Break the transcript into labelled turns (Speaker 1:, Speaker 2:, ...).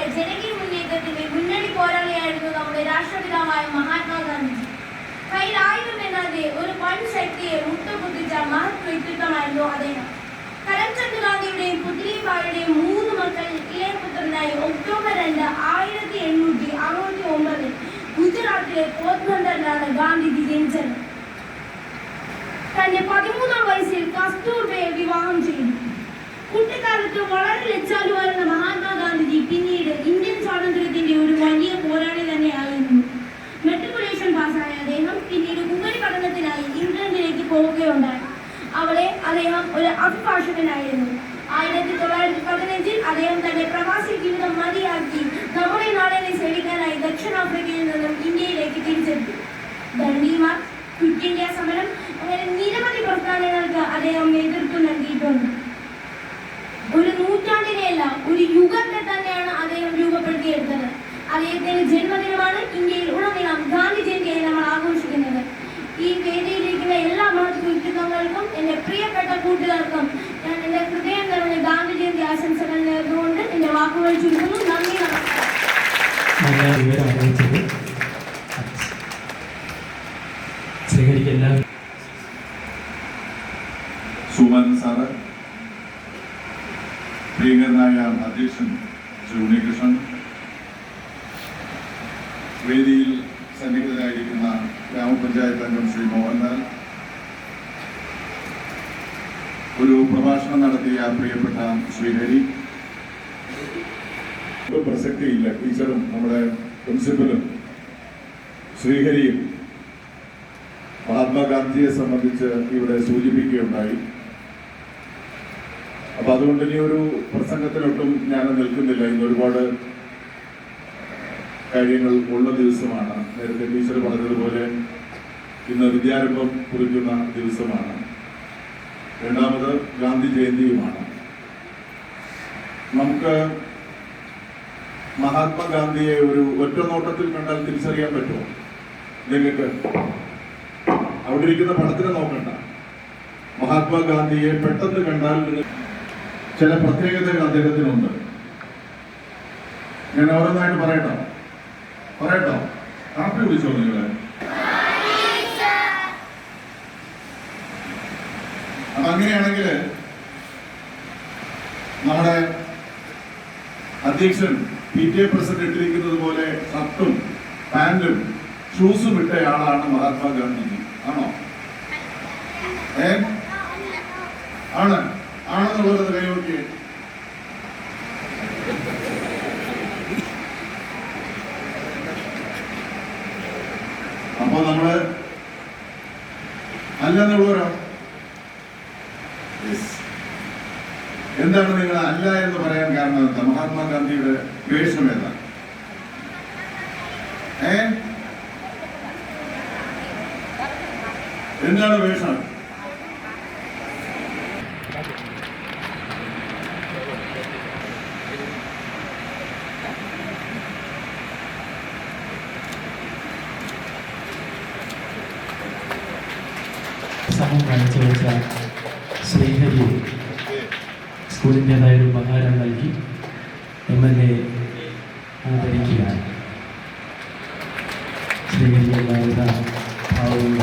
Speaker 1: നടത്തിയ ജനകീയ മുന്നേറ്റത്തിന്റെ മുന്നണി പോരാളിയായിരുന്നു നമ്മുടെ രാഷ്ട്രപിതാവായ മഹാത്മാഗാന്ധി കയ്യിൽ ആയുധമെന്നാതെ ഒരു വൻ ശക്തിയെ മുട്ടുകുത്തിച്ച മഹത് വ്യക്തിത്വമായിരുന്നു അദ്ദേഹം. കരംചന്ദ് ഗാന്ധിയുടെയും പുത്ലിബായുടെയും മൂന്ന് മക്കൾ ഇളയപുത്രനായി ഒക്ടോബർ രണ്ട് ആയിരത്തി എണ്ണൂറ്റി അറുപത്തി ഒമ്പതിൽ ഗുജറാത്തിലെ പോർബന്തറിലാണ് ഗാന്ധിജി ജനിച്ചത്. തന്റെ പതിമൂന്നാം വയസ്സിൽ കസ്തൂർബയെ വിവാഹം ചെയ്തു. കുട്ടിക്കാലത്ത് വളരെ ലജ്ജാലുവായിരുന്ന പോവുകയുണ്ടായി. അവളെ അദ്ദേഹം ഒരു അഭിഭാഷകനായിരുന്നു. ആയിരത്തി തൊള്ളായിരത്തി പതിനഞ്ചിൽ അദ്ദേഹം തന്റെ പ്രവാസി ജീവിതം മതിയാക്കി നമ്മുടെ നാടിനെ സേവിക്കാനായി ദക്ഷിണാഫ്രിക്കയിൽ നിന്നും ഇന്ത്യയിലേക്ക് തിരിച്ചെത്തി. ദണ്ഡിമാർ ക്വിറ്റ് ഇന്ത്യ സമരം അങ്ങനെ നിരവധി പ്രസ്ഥാനങ്ങൾക്ക് അദ്ദേഹം നേതൃത്വം നൽകിയിട്ടുണ്ട്. ഒരു നൂറ്റാണ്ടിനെയല്ല ഒരു യുഗത്തെ തന്നെയാണ് അദ്ദേഹം രൂപപ്പെടുത്തിയെടുത്തത്. അദ്ദേഹത്തിന്റെ ജന്മദിനമാണ് ഇന്ത്യയിൽ ഉടനീളം വ്യക്തിത്വങ്ങൾക്കും എന്റെ പ്രിയപ്പെട്ട കൂട്ടുകാർക്കും ഞാൻ എന്റെ ഹൃദയം നിറഞ്ഞ ഗാന്ധി ജയന്തി ആശംസകൾ നേർന്നുകൊണ്ട് എന്റെ വാക്കുകൾ ചുരുക്കുന്നു. നന്ദി നമസ്കാരം.
Speaker 2: സുമൻ സാറ് പ്രിയങ്കരനായ അധ്യക്ഷൻ ശ്രീ ഉണ്ണികൃഷ്ണൻ വേദിയിൽ സന്നിഹിതരായിരിക്കുന്ന ഗ്രാമപഞ്ചായത്ത് അംഗം ശ്രീ മോഹൻലാൽ ഒരു പ്രഭാഷണം നടത്തിയ പ്രിയപ്പെട്ട ശ്രീഹരി. പ്രസക്തിയില്ല ടീച്ചറും നമ്മുടെ പ്രിൻസിപ്പലും ശ്രീഹരിയും മഹാത്മാഗാന്ധിയെ സംബന്ധിച്ച് ഇവിടെ സൂചിപ്പിക്കുകയുണ്ടായി. അപ്പൊ അതുകൊണ്ട് ഇനി ഒരു പ്രസംഗത്തിനൊട്ടും ഞാൻ നിൽക്കുന്നില്ല. ഇന്ന് ഒരുപാട് കാര്യങ്ങൾ ഉള്ള ദിവസമാണ്. നേരത്തെ ടീച്ചർ പറഞ്ഞതുപോലെ ഇന്ന് വിദ്യാരംഭം കുറിക്കുന്ന ദിവസമാണ്. രണ്ടാമത് ഗാന്ധി ജയന്തിയുമാണ്. നമുക്ക് മഹാത്മാഗാന്ധിയെ ഒരു ഒറ്റ നോട്ടത്തിൽ കണ്ടാൽ തിരിച്ചറിയാൻ പറ്റുമോ? നിങ്ങൾക്ക് അവിടെ ഇരിക്കുന്ന പടത്തിനെ നോക്കണ്ട. മഹാത്മാഗാന്ധിയെ പെട്ടെന്ന് കണ്ടാൽ ചില പ്രത്യേകതകൾ അദ്ദേഹത്തിനുണ്ട്. ഞാൻ ഓരോന്നായിട്ട് പറയട്ടോ. പറയട്ടോ. കാപ്പി കുടിച്ചോ നിങ്ങൾ അപ്പൊ അങ്ങനെയാണെങ്കിൽ നമ്മുടെ അധ്യക്ഷൻ പി ടി എ പ്രസിഡന്റ് ഇട്ടിരിക്കുന്നത് പോലെ ഷർട്ടും പാന്റും ഷൂസും ഇട്ടയാളാണ് മഹാത്മാഗാന്ധി. ആണോ? ഏ? ആണ്. ആണെന്നുള്ളത് കൈയോക്കി അപ്പൊ നമ്മൾ അല്ലെന്നുള്ളവരോ എന്താണ് നിങ്ങൾ അല്ല എന്ന് പറയാൻ കാരണം എന്താ? മഹാത്മാഗാന്ധിയുടെ വേഷം ഏതാ? ഏ? എന്താണ് വേഷം?
Speaker 3: വെച്ച ശ്രീഹരി സ്കൂളിന്റെതായ ഒരു ഉപഹാരം നൽകി എം എൽ എ ആദരിക്കുകയാണ്. ഭാവങ്ങളും